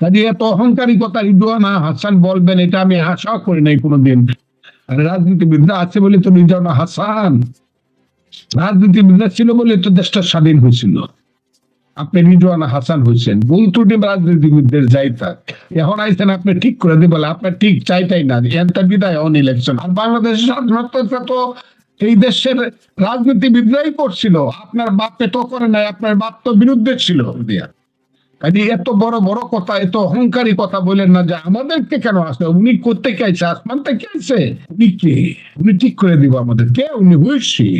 কাজে এত অহংকারী কথা রিদুয়ানা হাসান বলবেন, এটা আমি আশা করি নাই কোনোদিন। আর রাজনীতিবিদরা আছে বলে তো রিদুয়ানা হাসান। রাজনীতিবিদরা ছিল বলে তো দেশটা স্বাধীন হয়েছিল। আপনি রিজওয়ানা হাসান হয়েছেন। ভুল ত্রুটি রাজনীতিবিদদের যাই থাক এখন আইসেন আপনি ঠিক করে দিবেন আপনার ঠিক চাইতাই না। এনটা বিদায় অন ইলেকশন আর বাংলাদেশের স্বাধীনতা তো এই দেশের রাজনীতিবিদরাই করছিল। আপনার বাপে তো করে নাই, আপনার বাপ তো বিরুদ্ধে ছিল। দিয়া কাজে এত বড় বড় কথা, এত অহংকারী কথা বলেন না যে আমাদেরকে কেন আসে উনি করতে চাইছে, আসমান থেকে আইছে উনি কে? উনি ঠিক করে দিব আমাদের। কে? উনি who is she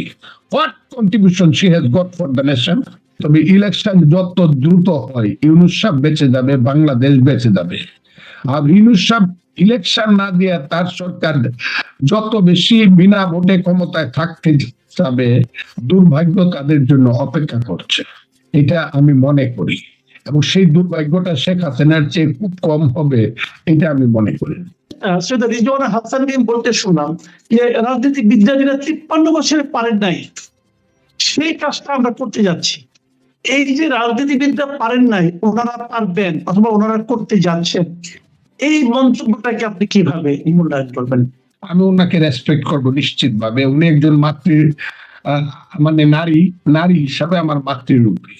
what contribution she has got for the nation তবে ইলেকশন যত দ্রুত হয়, ইউনুস সাহেব বেঁচে যাবে, বাংলাদেশ বেঁচে যাবে। আর ইউনুস সাহেব ইলেকশন না দিয়ে তার সরকার যত বেশি বিনা ভোটে ক্ষমতায় থাকতে যাবে দুর্ভাগ্য তাদের জন্য অপেক্ষা করছে। এটা আমি মনে করি। এবং সেই দুর্ভাগ্যটা শেখ হাসিনার চেয়ে খুব কম হবে এটা আমি মনে করি। রিজওয়ানা হাসানকে আমি বলতে শুনলাম যে রাজনীতিবিদরা যারা তিপ্পান্ন বছরে পারেন নাই সেই কাজটা আমরা করতে যাচ্ছি। এই যে রাজনীতিবিদরা পারেন নাই ওনারা পারবেন অথবা ওনারা করতে যাচ্ছেন এই মন্তব্যটাকে আপনি কীভাবে মূল্যায়ন করবেন? আমি ওনাকে রেসপেক্ট করব নিশ্চিত ভাবে উনি একজন মাতৃ মানে নারী নারী হিসাবে আমার মাতৃরূপী।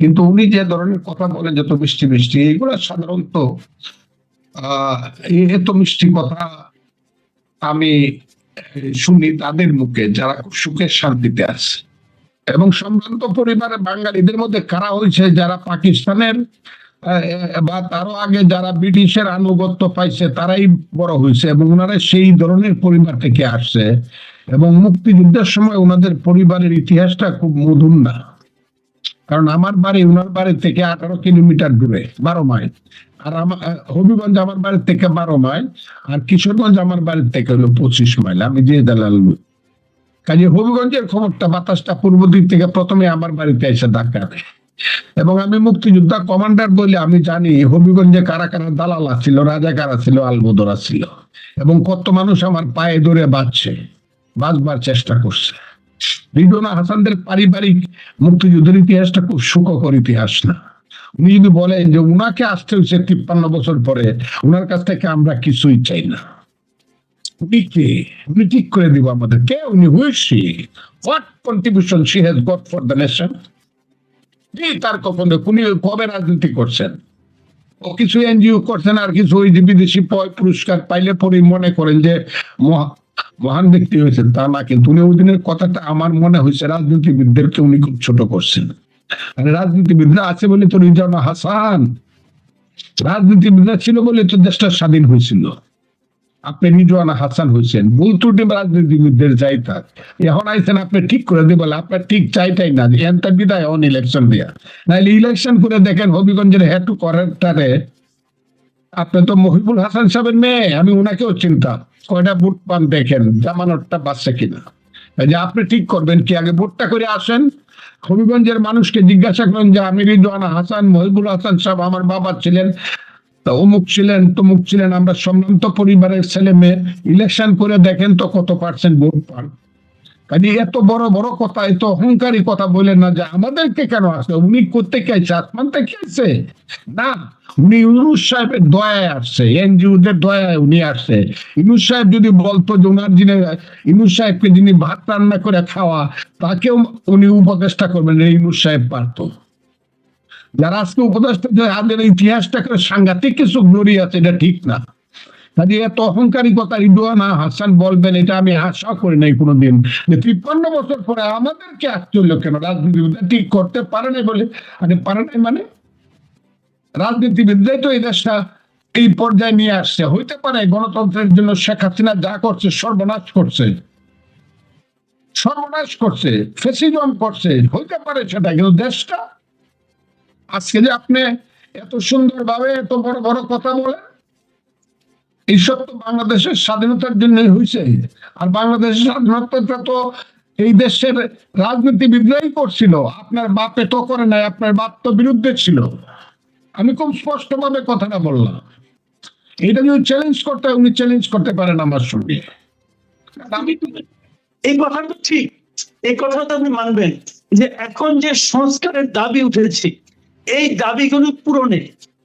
কিন্তু উনি যে ধরনের কথা বলেন, যত মিষ্টি মিষ্টি এইগুলো সাধারণত এত মিষ্টি কথা আমি শুনি তাদের মুখে, যারা খুব সুখের শান্তিতে আছে। এবং সম্ভ্রান্ত পরিবারে বাঙালিদের মধ্যে কারা হয়েছে, যারা পাকিস্তানের বা তারও আগে যারা ব্রিটিশের আনুগত্য পাইছে, তারাই বড় হয়েছে এবং ওনারা সেই ধরনের পরিবার থেকে আসছে। এবং মুক্তিযুদ্ধের সময় ওনাদের পরিবারের ইতিহাসটা খুব মধুর না। কারণ আমার বাড়ি ওনার বাড়ি থেকে আঠারো কিলোমিটার দূরে, বারো মাইল। আর আমার হবিগঞ্জ আমার বাড়ি থেকে বারো মাইল, আর কিশোরগঞ্জ আমার বাড়ি থেকে হলো পঁচিশ মাইল। আমি যে দালাল কাজে হবিগঞ্জের খবরটা বাতাসটা পূর্ব দিক থেকে প্রথমে আমার বাড়িতে এসে ধাক্কা দেয় এবং আমি মুক্তিযোদ্ধা কমান্ডার বলে, আমি জানি হবিগঞ্জে কারা কারা দালাল ছিল রাজা কারা ছিল আলবদরা ছিল এবং কত মানুষ আমার পায়ে ধরে বাঁচছে, বাঁচবার চেষ্টা করছে। রিডোনা হাসানদের পারিবারিক মুক্তিযুদ্ধের ইতিহাসটা খুব সুখকর ইতিহাস না। উনি যদি বলেন যে উনাকে আসতে হয়েছে তিপ্পান্ন বছর পরে, উনার কাছ থেকে আমরা কিছুই চাই না। উনি কে? উনি ঠিক করে দিব আমাদের। কে? উনি who is she what contribution she has got for the nation তার কখনো উনি কবে রাজনীতি করছেন? ও কিছু এনজিও করছেন আর কিছু ওই যে বিদেশি পয় পুরস্কার পাইলে পরে মনে করেন যে মহান ব্যক্তি হয়েছেন তা না, কিন্তু উনি ওই দিনের কথাটা আমার মনে হয়েছে, রাজনীতিবিদদেরকে উনি খুব ছোট করছেন। মানে রাজনীতিবিদরা আছে বলে তো রিজানা হাসান, রাজনীতিবিদরা ছিল বলে তো দেশটা স্বাধীন হয়েছিল। আপনি হাসান হয়েছেন, ভুল ত্রুটি রাজনীতিবিদদের যাই থাক। এখন আইসেন আপনি ঠিক করে দিবেন আপনার ঠিক চাইটাই না বিদায়, অন ইলেকশন দিয়া। নাহলে ইলেকশন করে দেখেন হবিগঞ্জের হেটু করেক্টারে আপনি তো মহিবুল হাসান সাহেবের মেয়ে, আমি ওনাকেও চিন্তাম। কয়টা ভোট পান দেখেন, জামানতটা বাচ্চা কিনা? যে আপনি ঠিক করবেন কি, আগে ভোটটা করে আসেন, হবিগঞ্জের মানুষকে জিজ্ঞাসা করেন যে, আমি রিদান হাসান, মহিবুল হাসান সাহেব আমার বাবা ছিলেন অমুক ছিলেন, তমুক ছিলেন, আমরা সম্ভ্রান্ত পরিবারের ছেলে মেয়ে ইলেকশন করে দেখেন তো কত পার্সেন্ট ভোট পান। কাজে এত বড় বড় কথা, এত অহংকারী কথা বলেন না যে আমাদেরকে কেন আসে উনি করতে চাইছে, আসমান থেকে আসছে? না, উনি ইউনুস সাহেবের দয়ায় আসছে, এনজিওদের দয়ায় উনি আসছে। ইউনুস সাহেব যদি বলতো যে উনার যিনি, ইউনুস সাহেবকে যিনি ভাত রান্না করে খাওয়া, তাকেও উনি উপদেষ্টা করবেন, এই ইউনুস সাহেব পারতো। যারা আজকে উপদেষ্টা আমাদের ইতিহাসটাকে সাংঘাতিক কিছু গ্লোরি আছে, এটা ঠিক না। কাজে এত অহংকারী কথা রিদুয়ানা হাসান বলবেন, এটা আমি আশা করি নাই কোনোদিন। যে তিপ্পান্ন বছর পরে আমাদেরকে হলো কেন? রাজনীতিবিদরা ঠিক করতে পারে নাই বলে। মানে পারে নাই মানে? রাজনীতিবিদরাই তো এই দেশটা এই পর্যায়ে নিয়ে আসছে। হইতে পারে গণতন্ত্রের জন্য শেখ হাসিনা যা করছে, সর্বনাশ করছে। সর্বনাশ করছে, ফেসিজম করছে, হইতে পারে সেটা, কিন্তু দেশটা, আজকে যে আপনি এত সুন্দরভাবে, এত বড় বড় কথা বলেন এইসব তো বাংলাদেশের স্বাধীনতার জন্য হয়েছে আর বাংলাদেশের স্বাধীনতাটা তো এই দেশের রাজনীতিবিদরাই করছিল। আপনার বাপে তো করে নাই, আপনার বাপ তো বিরুদ্ধে ছিল। আমি খুব স্পষ্ট ভাবে কথাটা বললাম। এটা যদি চ্যালেঞ্জ করতে উনি চ্যালেঞ্জ করতে পারেন আমার সঙ্গে। আমি এই কথাটা ঠিক। এই কথাটা আপনি মানবেন যে এখন যে সংস্কারের দাবি উঠেছে, এই দাবিগুলো পূরণে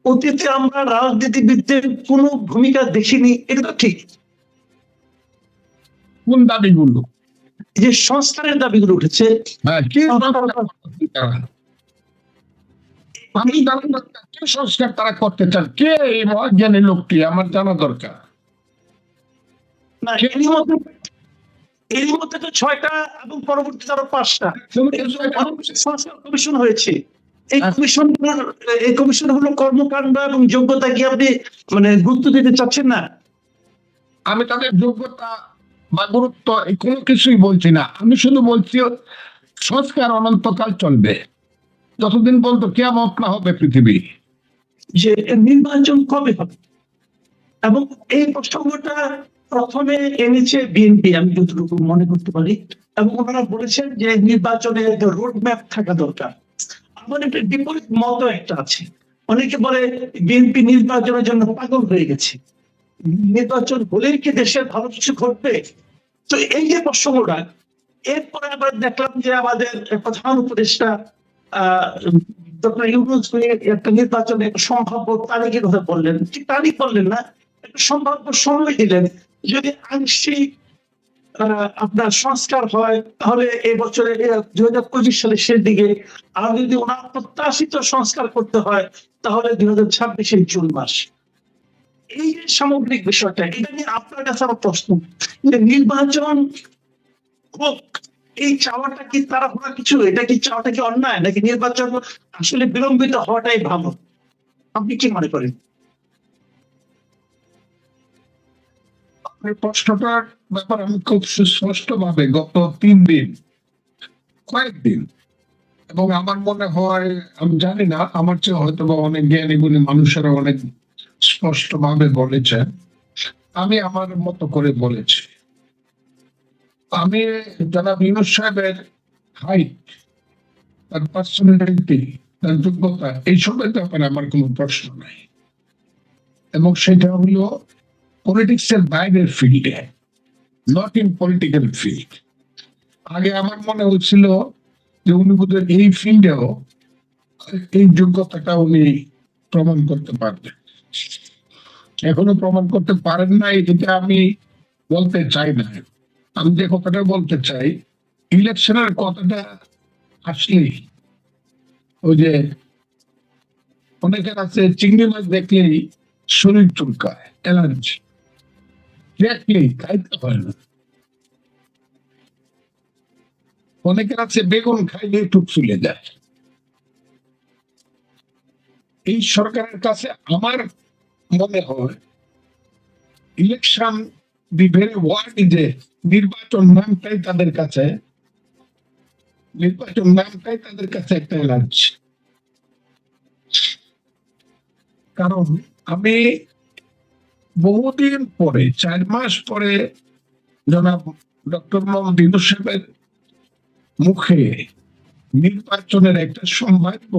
অতীতে আমরা রাজনীতিবিদদের কোনো ভূমিকা দেখিনি এটা তো ঠিক। কোন দাবিগুলো? যে সংস্কারের দাবিগুলো উঠেছে হ্যাঁ? আমি কি সংস্কার তারা করতে চান কে এই মহাজ্ঞানী লোকটি? আমার জানা দরকার। না এরই মধ্যে এরই মধ্যে তো ছয়টা এবং পরবর্তীতে আরও পাঁচটা। সংস্কার কমিশন হয়েছে। এই। কমিশন এই কমিশন হলো কর্মকাণ্ড এবং যোগ্যতা কি আপনি মানে গুরুত্ব দিতে চাচ্ছেন না? আমি তাদের যোগ্যতা বা গুরুত্ব কোনো কিছুই বলছি না। আমি শুধু বলছি সংস্কার অনন্তকাল চলবে। যতদিন পর্যন্ত কেমন না হবে পৃথিবী। যে নির্বাচন কবে হবে? এবং এই প্রসঙ্গটা প্রথমে এনেছে বিএনপি আমি যতটুকু মনে করতে পারি। এবং ওনারা বলেছেন যে নির্বাচনে রোড ম্যাপ থাকা দরকার। আমার একটা বিপরীত মত একটা আছে। অনেকে বলে বিএনপি নির্বাচনের জন্য পাগল হয়ে গেছে। নির্বাচন হলেই কি দেশের ভালো কিছু ঘটবে? তো এই যে প্রসঙ্গটা, এরপরে আবার দেখলাম যে আমাদের প্রধান উপদেষ্টা একটা নির্বাচনে সম্ভাব্য তারিখের কথা বললেন। ঠিক তারিখ বললেন না, একটা সম্ভাব্য সময় দিলেন। যদি আংশিক আপনার সংস্কার হয়, তাহলে এই বছরে দুই হাজার পঁচিশ সালের শেষ দিকে আর যদি ওনার প্রত্যাশিত সংস্কার করতে হয়, তাহলে দুই হাজার ছাব্বিশের জুন মাস। এই যে সামগ্রিক বিষয়টা, এটা নিয়ে আপনার কাছে আমার প্রশ্ন। যে নির্বাচন হোক, এই চাওয়াটা কি তারা হওয়া কিছু? এটা কি চাওয়াটা কি অন্যায়? নাকি নির্বাচন আসলে বিলম্বিত হওয়াটাই ভালো? আপনি কি মনে করেন? প্রশ্নটার ব্যাপার আমি খুব সুস্পষ্ট ভাবে গত তিন দিন, কয়েকদিন, এবং আমার মনে হয়, আমি জানি না, আমার চেয়ে হয়তো বা অনেক মানুষেরা অনেক স্পষ্ট ভাবে আমি আমার মতো করে বলেছি। আমি জনাব ইউনুস সাহেবের হাইট তার পার্সোনালিটি তার যোগ্যতা, এইসবের ব্যাপারে আমার কোনো প্রশ্ন নাই। এবং সেটা হলো পলিটিক্স এর বাইরের ফিল্ডে নট ইন পলিটিক্যাল ফিল্ড আগে আমার মনে হচ্ছিল যে উনি বোধহয় এই ফিল্ডেও এই যোগ্যতাটা উনি প্রমাণ করতে পারবেন। এখনও প্রমাণ করতে পারেন নাই, এটা আমি বলতে চাই না। আমি যে কথাটা বলতে চাই ইলেকশনের কথাটা আসলেই ওই যে অনেকের আছে, চিংড়ি মাছ দেখলেই শরীর চুলকায়, অ্যালার্জি। আছে বেগুন খাইলে এই সরকারের কাছে আমার মনে হয়, ইলেকশন দি ভেরি ওয়ার্ড যে নির্বাচন নামটাই তাদের কাছে, নির্বাচন নামটাই তাদের কাছে একটা অ্যালার্জি কারণ আমি বহুদিন পরে, চার মাস পরে জনাব ডক্টর মোহাম্মদ সাহেবের মুখে নির্বাচনের একটা সম্ভাব্য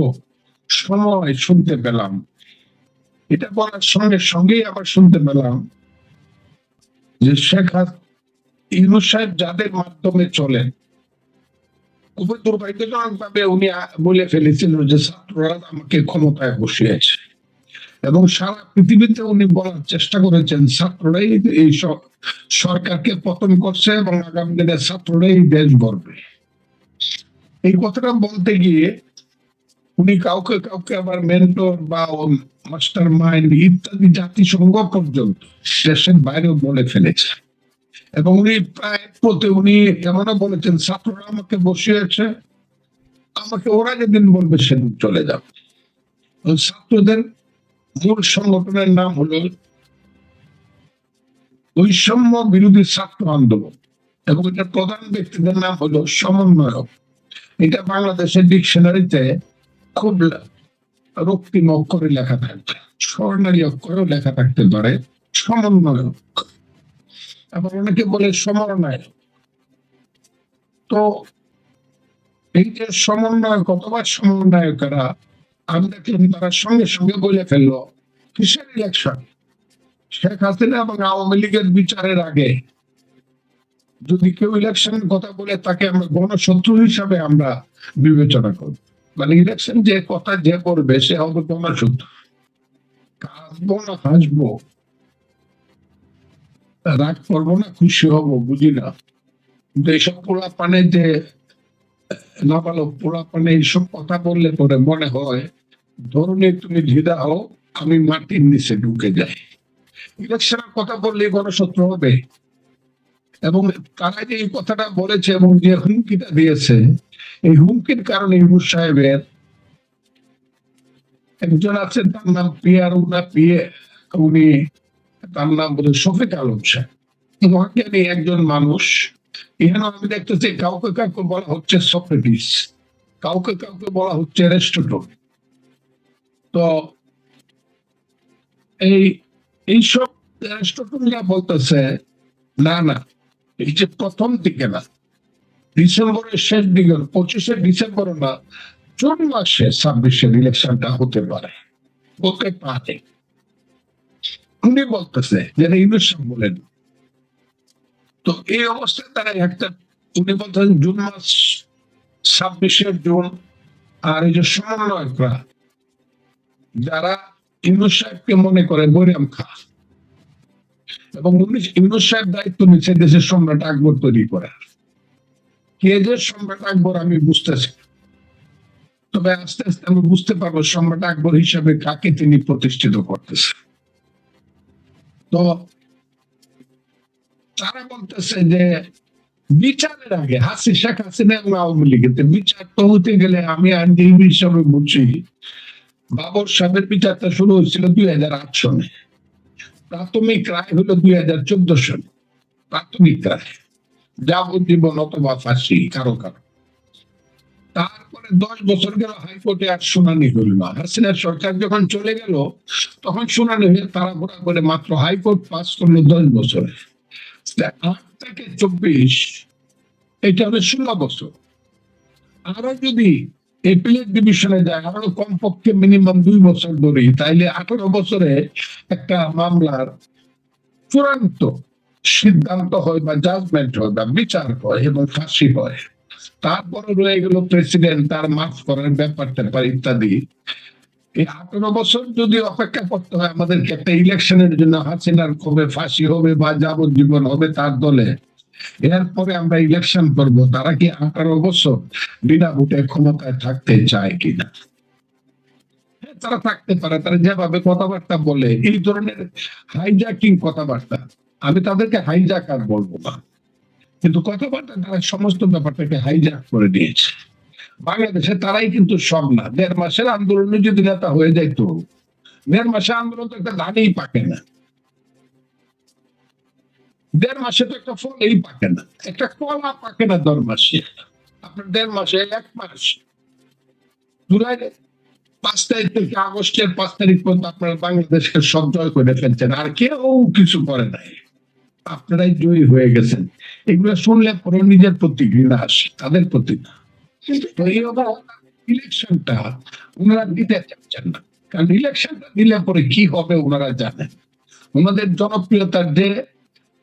সময় শুনতে পেলাম। এটা বলার সঙ্গে সঙ্গেই আবার শুনতে পেলাম যে শেখ ইউনুস সাহেব যাদের মাধ্যমে চলেন, খুবই দুর্ভাগ্যজনক ভাবে উনি বলে ফেলেছিল যে ছাত্ররা আমাকে ক্ষমতায় বসিয়েছে। এবং সারা পৃথিবীতে উনি বলার চেষ্টা করেছেন, ছাত্ররাই এই সরকারকে পতন করছে এবং আগামী দিনে ছাত্ররাই দেশ গড়বে। এই কথাটা বলতে গিয়ে উনি কাউকে কাউকে আবার মেন্টর বা মাস্টার মাইন্ড ইত্যাদি জাতিসংঘ পর্যন্ত দেশের বাইরেও বলে ফেলেছে। এবং উনি প্রায় প্রতি, উনি এমনও বলেছেন, ছাত্ররা আমাকে বসিয়েছে, আমাকে ওরা যেদিন বলবে সেদিন চলে যাবে। ছাত্রদের মূল সংগঠনের নাম হলো বৈষম্য বিরোধী ছাত্র আন্দোলন এবং এটার প্রধান ব্যক্তিদের নাম হলো সমন্বয়ক। এটা বাংলাদেশের ডিকশনারিতে খুব রক্তিম অক্ষরে লেখা থাকবে, স্বর্ণালী অক্ষরেও লেখা থাকতে পারে, সমন্বয়ক। আবার অনেকে বলে সমন্বয়ক। তো এই যে সমন্বয়ক অথবা সমন্বয়কেরা আমি দেখলাম তারা সঙ্গে সঙ্গে বলে ফেলল, কিসের ইলেকশন শেখ হাসিনা এবং আওয়ামী লীগের বিচারের আগে যদি কেউ ইলেকশনের কথা বলে, তাকে আমরা গণশত্রু হিসাবে আমরা বিবেচনা করব মানে ইলেকশন যে কথা যে করবে সে হবে গণশত্রু। কাঁদবো না, হাসবো। রাগ করব না, খুশি হব বুঝি না এইসব পোলা পানে যে না ভালো পানে এইসব কথা বললে পরে মনে হয়, ধরুন তুমি হও আমি মাটির নিচে ঢুকে যাই। ইলেকশনের কথা বললে হবে। এবং তারা যে এই কথাটা বলেছে এবং যে হুমকিটা দিয়েছে, এই হুমকির কারণে ইউনুস সাহেবের একজন আছেন, তার নাম পিয়ার উনা পিয়ে, উনি তার নাম বলে শফিক আলম সাহেব। একজন মানুষ এখানে আমি দেখতেছি কাউকে কাউকে বলা হচ্ছে সক্রেটিস কাউকে কাউকে বলা হচ্ছে অ্যারিস্টটল তো এই, এইসব অ্যারিস্টটলরা বলতেছে, না না, এই যে প্রথম দিকে না, ডিসেম্বরের শেষ দিকে পঁচিশে ডিসেম্বর না, জুন মাসে ছাব্বিশের ইলেকশনটা হতে পারে হতে পারে। উনি বলতেছে, যেটা ইউনুস বলেন তো এই অবস্থায় তারা একটা উনি বলতেন জুন মাস ছাব্বিশের জুন আর এই যে সমন্বয়করা, যারা ইউনুস সাহেবকে মনে করে বৈরাম খা। এবং উনি ইউনুস সাহেব দায়িত্ব নিচ্ছে দেশের সম্রাট আকবর তৈরি করার কে যে সম্রাট আকবর আমি বুঝতেছি তবে আস্তে আস্তে আমি বুঝতে পারব সম্রাট আকবর হিসাবে কাকে তিনি প্রতিষ্ঠিত করতেছে তো তারা বলতেছে যে, বিচারের আগে হাসি শেখ হাসিনা এবং আওয়ামী লীগের বিচার তো হতে গেলে আমি আইনজীবী হিসাবে বুঝছি বাবর সাহেবের বিচারটা শুরু হয়েছিল দুই হাজার আট সনে। প্রাথমিক রায় হলো দুই হাজার চোদ্দ সনে। প্রাথমিক রায়। যাবজ্জীবন অথবা ফাঁসি, কারও কারও। তারপরে দশ বছর গেল, হাইকোর্টে আর শুনানি হইল না। হাসিনার সরকার যখন চলে গেল, তখন শুনানি হয়ে তাড়াহুড়া করে মাত্র হাইকোর্ট পাস করল দশ বছরে। আট থেকে চব্বিশ, এটা হলো ষোলো বছর। আরও যদি ডিভিশনে যায়, আরও কমপক্ষে মিনিমাম দুই বছর ধরে, তাইলে আঠারো বছরে একটা মামলার চূড়ান্ত সিদ্ধান্ত হয় বা জাজমেন্ট হয় বা বিচার হয় এবং ফাঁসি হয়। তারপরে রয়ে গেল প্রেসিডেন্ট তার মাফ করার ব্যাপার ট্যাপার ইত্যাদি। আঠারো বছর যদি অপেক্ষা করতে হয় আমাদেরকে একটা ইলেকশনের জন্য হাসিনার ফাঁসি হবে বা যাবজ্জীবন হবে তার দলে। এরপরে আমরা ইলেকশন করব তারা কি আঠারো বছর বিনা ভোটে ক্ষমতায় থাকতে চায় কিনা? হ্যাঁ, তারা থাকতে পারে তারা যেভাবে কথাবার্তা বলে এই ধরনের হাইজাকিং কথাবার্তা আমি তাদেরকে হাইজাকার বলব না। কিন্তু কথাবার্তা তারা সমস্ত ব্যাপারটাকে হাইজাক করে দিয়েছে। বাংলাদেশে তারাই কিন্তু সব না। দেড় মাসের আন্দোলনে যদি নেতা হয়ে যাইতো, দেড় মাসে আন্দোলন তো একটা ধানেই পাকে না। দেড় মাসে তো একটা ফলেই পাকে না। একটা কলা পাকে না দেড় মাসে। আপনার দেড় মাসে এক মাস। জুলাই পাঁচ তারিখ থেকে আগস্টের পাঁচ তারিখ পর্যন্ত আপনারা বাংলাদেশকে সব জয় করে ফেলছেন। আর কেউ কিছু করে নাই। আপনারাই জয়ী হয়ে গেছেন। এগুলো শুনলে পরে নিজের প্রতি ঘৃণা আসে, তাদের প্রতি না তো এই ইলেকশনটা ওনারা দিতে চাচ্ছেন না। কারণ ইলেকশনটা দিলে পরে কি হবে ওনারা জানেন। ওনাদের জনপ্রিয়তার যে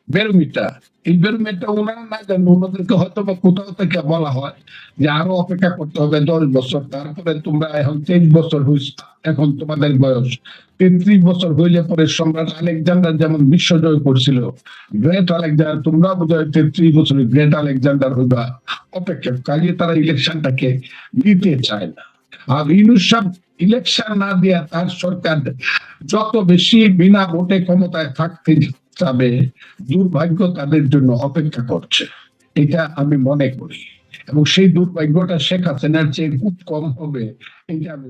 বেরোমিটার এই বেরোমিটার ওনারা না জানেন ওনাদেরকে হয়তো বা কোথাও থেকে বলা হয় যে আরও অপেক্ষা করতে হবে দশ বছর। তারপরে তোমরা এখন তেইশ বছর হইস, এখন তোমাদের বয়স। তেত্রিশ বছর হইলে পরে সম্রাট আলেকজান্ডার যেমন বিশ্বজয় করছিল, গ্রেট আলেকজান্ডার তোমরা বোধ হয় তেত্রিশ বছরের গ্রেট আলেকজান্ডার হইবা। অপেক্ষা কাজে তারা ইলেকশনটাকে দিতে চায় না। আর সাহেব ইলেকশন না দিয়া তার সরকার যত বেশি বিনা ভোটে ক্ষমতায় থাকতে যাবে দুর্ভাগ্য তাদের জন্য অপেক্ষা করছে। এটা আমি মনে করি। এবং সেই দুর্ভাগ্যটা শেখ হাসিনার চেয়ে খুব কম হবে, এটা আমি